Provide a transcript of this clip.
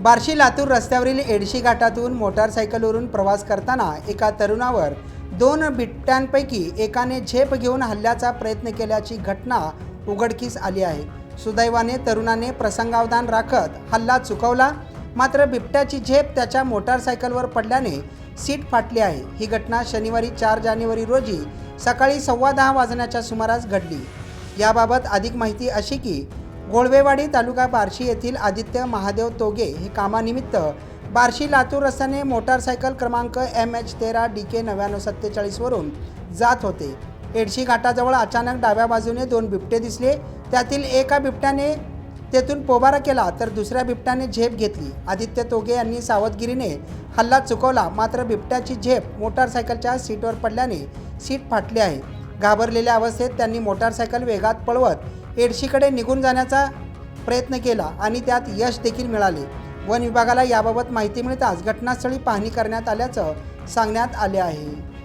बार्शी लातूर रस्त्यावरील एडशी घाटातून मोटारसायकलवरून प्रवास करताना एका तरुणावर दोन बिबट्यांपैकी एकाने झेप घेऊन हल्ल्याचा प्रयत्न केल्याची घटना उघडकीस आली आहे. सुदैवाने तरुणाने प्रसंगावधान राखत हल्ला चुकवला. मात्र बिबट्याची झेप त्याच्या मोटारसायकलवर पडल्याने सीट फाटली आहे. ही घटना शनिवारी चार जानेवारी रोजी सकाळी सव्वा दहा वाजण्याच्या सुमारास घडली. याबाबत अधिक माहिती अशी की गोळवेवाडी तालुका बार्शी येथील आदित्य महादेव तोगे हे कामानिमित्त बार्शी लातूर रस्त्याने मोटारसायकल क्रमांक एम एच तेरा डी के नव्याण्णव सत्तेचाळीसवरून जात होते. एडशी घाटाजवळ अचानक डाव्या बाजूने दोन बिबटे दिसले. त्यातील एका बिबट्याने तेथून पोबारा केला तर दुसऱ्या बिबट्याने झेप घेतली. आदित्य तोगे यांनी सावधगिरीने हल्ला चुकवला. मात्र बिबट्याची झेप मोटारसायकलच्या सीटवर पडल्याने सीट फाटली आहे. घाबरलेल्या अवस्थेत त्यांनी मोटारसायकल वेगात पळवत एडशीकडे निघून जाण्याचा प्रयत्न केला आणि त्यात यश देखील मिळाले. वन विभागाला याबाबत माहिती मिळताच घटनास्थळी पाहणी करण्यात आल्याचं सांगण्यात आले आहे.